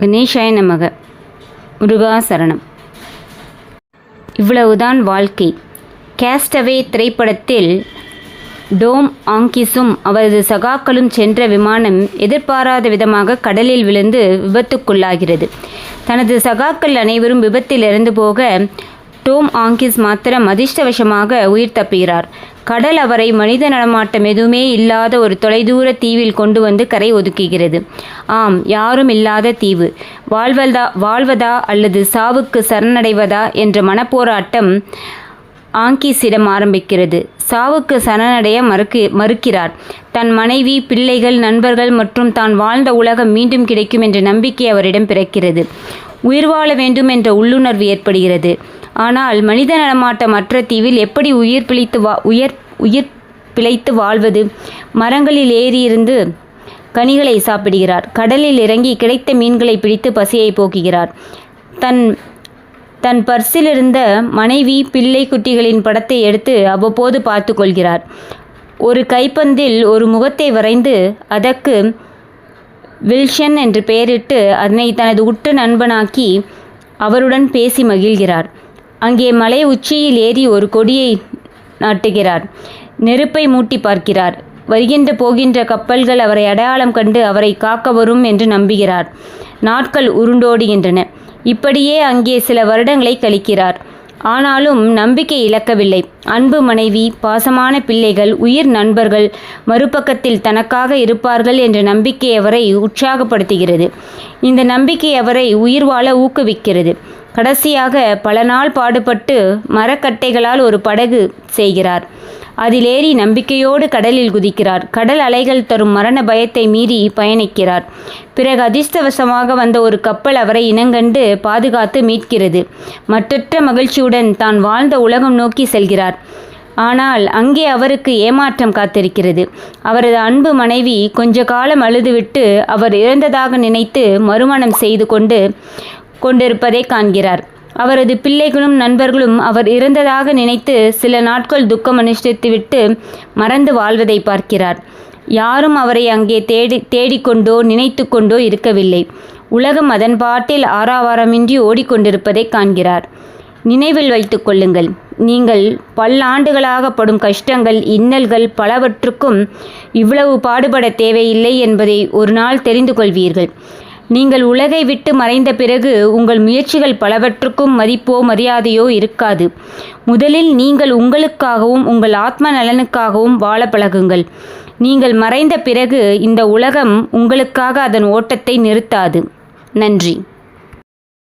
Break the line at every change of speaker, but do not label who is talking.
கணேஷாய நமக. முருகாசரணம் இவ்வளவுதான் வாழ்க்கை. கேஸ்டவே திரைப்படத்தில் டோம் ஆங்கிஸும் அவரது சகாக்களும் சென்ற விமானம் எதிர்பாராத விதமாக கடலில் விழுந்து விபத்துக்குள்ளாகிறது. தனது சகாக்கள் அனைவரும் விபத்தில் இறந்து போக டோம் ஆங்கிஸ் மாத்திரம் அதிர்ஷ்டவசமாக உயிர் தப்புகிறார். கடல் அவரை மனித நடமாட்டம் எதுவுமே இல்லாத ஒரு தொலைதூர தீவில் கொண்டு வந்து கரை ஒதுக்குகிறது. ஆம் யாரும் இல்லாத தீவு. வாழ்வதா வாழ்வதா அல்லது சாவுக்கு சரணடைவதா என்ற மனப்போராட்டம் ஆங்கிஸிடம் ஆரம்பிக்கிறது. சாவுக்கு சரணடைய மறுக்கு மறுக்கிறார். தன் மனைவி பிள்ளைகள் நண்பர்கள் மற்றும் தான் வாழ்ந்த உலகம் மீண்டும் கிடைக்கும் என்ற நம்பிக்கை அவரிடம் பிறக்கிறது. உயிர் வாழ வேண்டும் என்ற உள்ளுணர்வு ஏற்படுகிறது. ஆனால் மனித நடமாட்டமற்ற தீவில் எப்படி உயிர் பிழைத்து வா உயர் உயிர் பிழைத்து வாழ்வது? மரங்களில் ஏறியிருந்து கனிகளை சாப்பிடுகிறார். கடலில் இறங்கி கிடைத்த மீன்களை பிடித்து பசியை போக்குகிறார். தன் தன் பர்சில் இருந்த மனைவி பிள்ளை குட்டிகளின் படத்தை எடுத்து அவ்வப்போது பார்த்து கொள்கிறார். ஒரு கைப்பந்தில் ஒரு முகத்தை வரைந்து அதற்கு வில்ஷன் என்று பெயரிட்டு அதனை தனது உற்ற நண்பனாக்கி அவருடன் பேசி மகிழ்கிறார். அங்கே மலை உச்சியில் ஏறி ஒரு கொடியை நாட்டுகிறார். நெருப்பை மூட்டி பார்க்கிறார். வருகின்ற போகின்ற கப்பல்கள் அவரை அடையாளம் கண்டு அவரை காக்க வரும் என்று நம்புகிறார். நாட்கள் உருண்டோடுகின்றன. இப்படியே அங்கே சில வருடங்களை கழிக்கிறார். ஆனாலும் நம்பிக்கை இழக்கவில்லை. அன்பு மனைவி பாசமான பிள்ளைகள் உயிர் நண்பர்கள் மறுபக்கத்தில் தனக்காக இருப்பார்கள் என்ற நம்பிக்கை அவரை உற்சாகப்படுத்துகிறது. இந்த நம்பிக்கை அவரை உயிர் வாழ ஊக்குவிக்கிறது. கடைசியாக பல நாள் பாடுபட்டு மரக்கட்டைகளால் ஒரு படகு செய்கிறார். அதிலேறி நம்பிக்கையோடு கடலில் குதிக்கிறார். கடல் அலைகள் தரும் மரண பயத்தை மீறி பயணிக்கிறார். பிறகு அதிர்ஷ்டவசமாக வந்த ஒரு கப்பல் அவரை இனங்கண்டு பாதுகாத்து மீட்கிறது. மற்றற்ற மகிழ்ச்சியுடன் தான் வாழ்ந்த உலகம் நோக்கி செல்கிறார். ஆனால் அங்கே அவருக்கு ஏமாற்றம் காத்திருக்கிறது. அவரது அன்பு மனைவி கொஞ்ச காலம் அழுதுவிட்டு அவர் இறந்ததாக நினைத்து மறுமணம் செய்து கொண்டு கொண்டிருப்பதை காண்கிறார். அவரது பிள்ளைகளும் நண்பர்களும் அவர் இறந்ததாக நினைத்து சில நாட்கள் துக்கம் அனுஷ்டித்துவிட்டு மறந்து வாழ்வதை பார்க்கிறார். யாரும் அவரை அங்கே தேடி தேடிக்கொண்டோ நினைத்து கொண்டோ இருக்கவில்லை. உலகம் அதன் பாட்டில் ஆறாவாரமின்றி ஓடிக்கொண்டிருப்பதை காண்கிறார். நினைவில் வைத்துக்கொள்ளுங்கள் நீங்கள் பல்லாண்டுகளாக படும் கஷ்டங்கள் இன்னல்கள் பலவற்றுக்கும் இவ்வளவு பாடுபட தேவையில்லை என்பதை ஒரு நாள் தெரிந்து கொள்வீர்கள். நீங்கள் உலகை விட்டு மறைந்த பிறகு உங்கள் முயற்சிகள் பலவற்றுக்கும் மதிப்போ மரியாதையோ இருக்காது. முதலில் நீங்கள் உங்களுக்காகவும் உங்கள் ஆத்ம நலனுக்காகவும் வாழ பழகுங்கள். நீங்கள் மறைந்த பிறகு இந்த உலகம் உங்களுக்காக அதன் ஓட்டத்தை நிறுத்தாது. நன்றி.